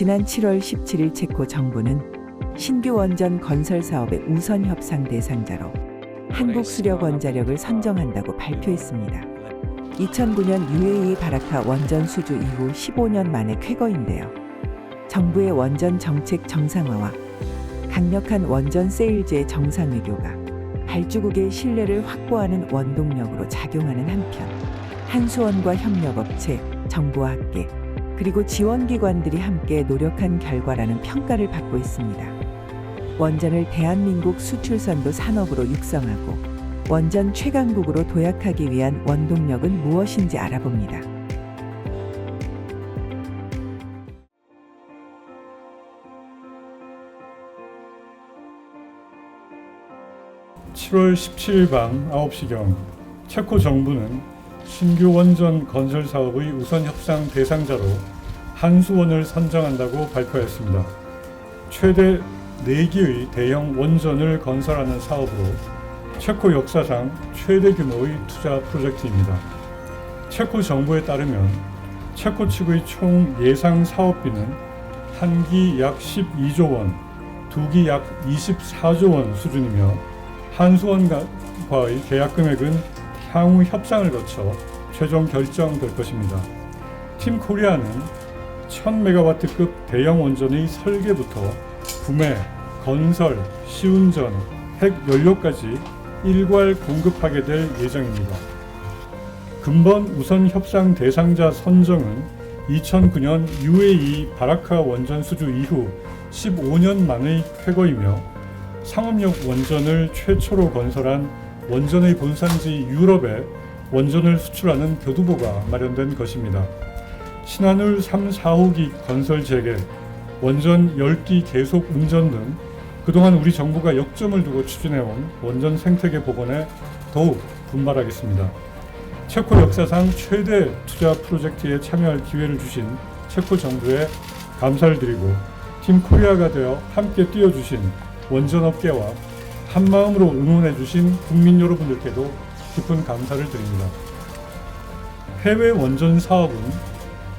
지난 7월 17일 체코 정부는 신규 원전 건설 사업의 우선 협상 대상자로 한국 수력 원자력을 선정한다고 발표했습니다. 2009년 UAE 바라카 원전 수주 이후 15년 만의 쾌거인데요. 정부의 원전 정책 정상화와 강력한 원전 세일제 정상 외교가 발주국의 신뢰를 확보하는 원동력으로 작용하는 한편 한수원과 협력업체, 정부와 학계, 그리고 지원기관들이 함께 노력한 결과라는 평가를 받고 있습니다. 원전을 대한민국 수출선도 산업으로 육성하고 원전 최강국으로 도약하기 위한 원동력은 무엇인지 알아봅니다. 7월 17일 밤 9시경 체코 정부는 신규 원전 건설 사업의 우선 협상 대상자로 한수원을 선정한다고 발표했습니다. 최대 4기의 대형 원전을 건설하는 사업으로 체코 역사상 최대 규모의 투자 프로젝트입니다. 체코 정부에 따르면 체코 측의 총 예상 사업비는 한 기 약 12조 원, 두 기 약 24조 원 수준이며 한수원과의 계약 금액은 향후 협상을 거쳐 최종 결정될 것입니다. 팀 코리아는 1000메가와트급 대형 원전의 설계부터 구매, 건설, 시운전, 핵 연료까지 일괄 공급하게 될 예정입니다. 근본 우선 협상 대상자 선정은 2009년 UAE 바라카 원전 수주 이후 15년 만의 쾌거이며 상업용 원전을 최초로 건설한 원전의 본산지 유럽에 원전을 수출하는 교두보가 마련된 것입니다. 신한울 3, 4호기 건설 재개, 원전 10기 계속 운전 등 그동안 우리 정부가 역점을 두고 추진해온 원전 생태계 복원에 더욱 분발하겠습니다. 체코 역사상 최대 투자 프로젝트에 참여할 기회를 주신 체코 정부에 감사를 드리고 팀 코리아가 되어 함께 뛰어주신 원전업계와 한마음으로 응원해주신 국민 여러분들께도 깊은 감사를 드립니다. 해외 원전 사업은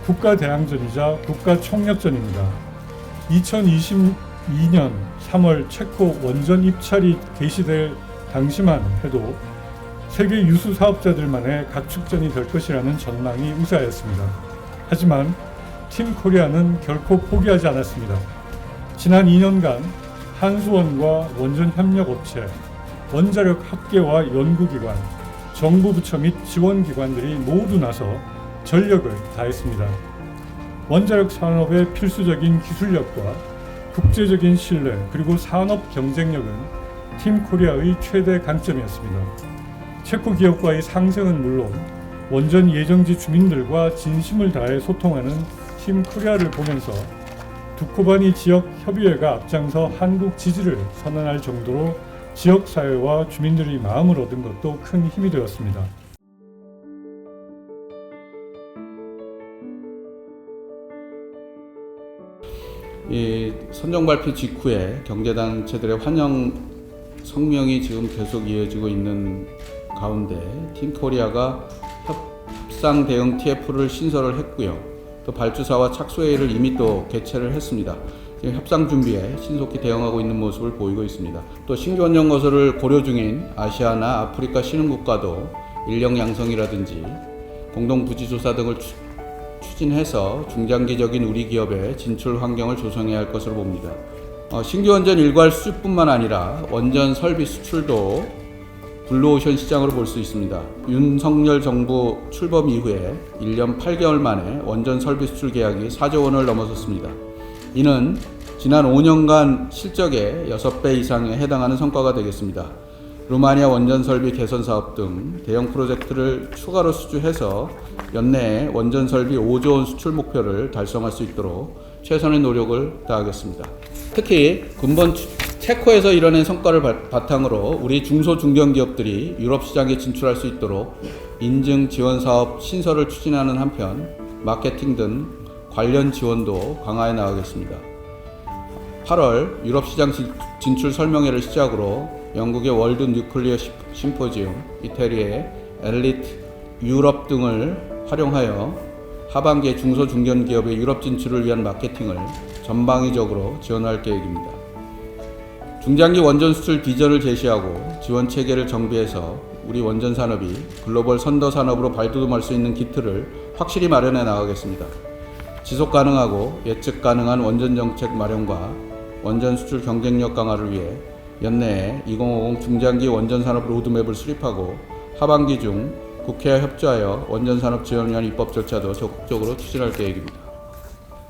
국가 대항전이자 국가 총력전입니다. 2022년 3월 체코 원전 입찰이 개시될 당시만 해도 세계 유수 사업자들만의 각축전이 될 것이라는 전망이 우세하였습니다. 하지만 팀 코리아는 결코 포기하지 않았습니다. 지난 2년간 한수원과 원전 협력업체, 원자력 학계와 연구기관, 정부 부처 및 지원기관들이 모두 나서 전력을 다했습니다. 원자력 산업의 필수적인 기술력과 국제적인 신뢰 그리고 산업 경쟁력은 팀 코리아의 최대 강점이었습니다. 체코 기업과의 상생은 물론 원전 예정지 주민들과 진심을 다해 소통하는 팀 코리아를 보면서 두코바니 지역 협의회가 앞장서 한국 지지를 선언할 정도로 지역 사회와 주민들의 마음을 얻은 것도 큰 힘이 되었습니다. 이 선정 발표 직후에 경제단체들의 환영 성명이 지금 계속 이어지고 있는 가운데 팀코리아가 협상 대응 TF를 신설을 했고요. 또 발주사와 착수회의를 이미 또 개최를 했습니다. 협상 준비에 신속히 대응하고 있는 모습을 보이고 있습니다. 또 신규 원전 건설을 고려 중인 아시아나 아프리카 신흥국가도 인력 양성이라든지 공동 부지 조사 등을 추- 추진해서 중장기적인 우리 기업의 진출 환경을 조성해야 할 것으로 봅니다. 어, 신규 원전 일괄 수주뿐만 아니라 원전 설비 수출도 블루오션 시장으로 볼 수 있습니다. 윤석열 정부 출범 이후에 1년 8개월 만에 원전 설비 수출 계약이 4조 원을 넘어섰습니다. 이는 지난 5년간 실적의 6배 이상에 해당하는 성과가 되겠습니다. 루마니아 원전 설비 개선 사업 등 대형 프로젝트를 추가로 수주해서 연내에 원전 설비 5조 원 수출 목표를 달성할 수 있도록 최선의 노력을 다하겠습니다. 특히 근본 추- 체코에서 이뤄낸 성과를 바, 바탕으로 우리 중소 중견 기업들이 유럽 시장에 진출할 수 있도록 인증 지원 사업 신설을 추진하는 한편 마케팅 등 관련 지원도 강화해 나가겠습니다. 8월 유럽 시장 진- 진출 설명회를 시작으로 영국의 월드 뉴클리어 시- 심포지움, 이태리의 엘리트 유럽 등을 활용하여 하반기에 중소중견기업의 유럽 진출을 위한 마케팅을 전방위적으로 지원할 계획입니다. 중장기 원전 수출 비전을 제시하고 지원 체계를 정비해서 우리 원전 산업이 글로벌 선도 산업으로 발돋움할 수 있는 기틀을 확실히 마련해 나가겠습니다. 지속 가능하고 예측 가능한 원전 정책 마련과 원전 수출 경쟁력 강화를 위해 연내에 2050 중장기 원전 산업 로드맵을 수립하고 하반기 중 국회와 협조하여 원전 산업 지원을 위한 입법 절차도 적극적으로 추진할 계획입니다.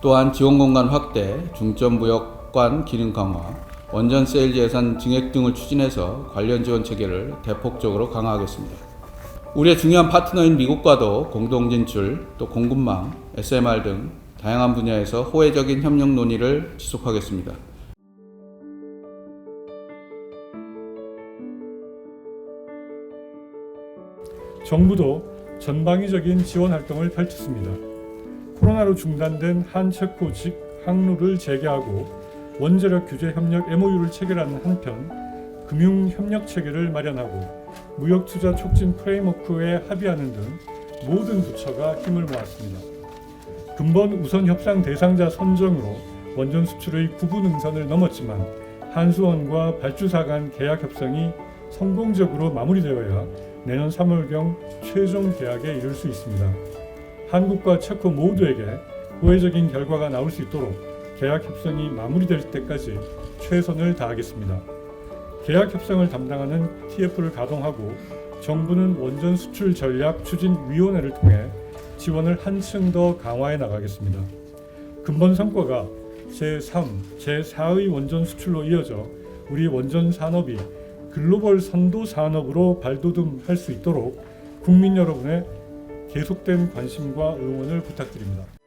또한 지원 공간 확대, 중점 무역관 기능 강화, 원전 세일즈 예산 증액 등을 추진해서 관련 지원 체계를 대폭적으로 강화하겠습니다. 우리의 중요한 파트너인 미국과도 공동 진출, 또 공급망, SMR 등 다양한 분야에서 호혜적인 협력 논의를 지속하겠습니다. 정부도 전방위적인 지원 활동을 펼쳤습니다. 코로나로 중단된 한체코 직 항로를 재개하고 원자력 규제 협력 MOU를 체결하는 한편 금융 협력 체계를 마련하고 무역 투자 촉진 프레임워크에 합의하는 등 모든 부처가 힘을 모았습니다. 근본 우선 협상 대상자 선정으로 원전 수출의 구분 능선을 넘었지만 한수원과 발주사 간 계약 협상이 성공적으로 마무리되어야 내년 3월경 최종 계약에 이를 수 있습니다. 한국과 체코 모두에게 호혜적인 결과가 나올 수 있도록 계약 협상이 마무리될 때까지 최선을 다하겠습니다. 계약 협상을 담당하는 TF를 가동하고 정부는 원전 수출 전략 추진 위원회를 통해 지원을 한층 더 강화해 나가겠습니다. 근본 성과가 제3, 제4의 원전 수출로 이어져 우리 원전 산업이 글로벌 선도 산업으로 발돋움할 수 있도록 국민 여러분의 계속된 관심과 응원을 부탁드립니다.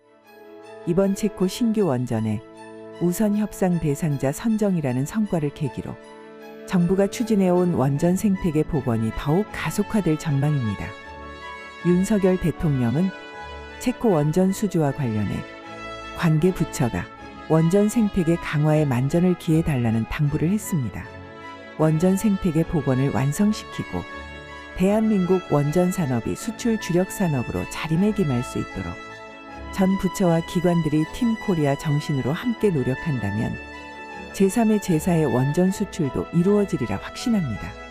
이번 체코 신규 원전의 우선 협상 대상자 선정이라는 성과를 계기로 정부가 추진해온 원전 생태계 복원이 더욱 가속화될 전망입니다. 윤석열 대통령은 체코 원전 수주와 관련해 관계 부처가 원전 생태계 강화에 만전을 기해 달라는 당부를 했습니다. 원전 생태계 복원을 완성시키고 대한민국 원전 산업이 수출 주력 산업으로 자리매김할 수 있도록 전 부처와 기관들이 팀 코리아 정신으로 함께 노력한다면 제3의 제4의 원전 수출도 이루어지리라 확신합니다.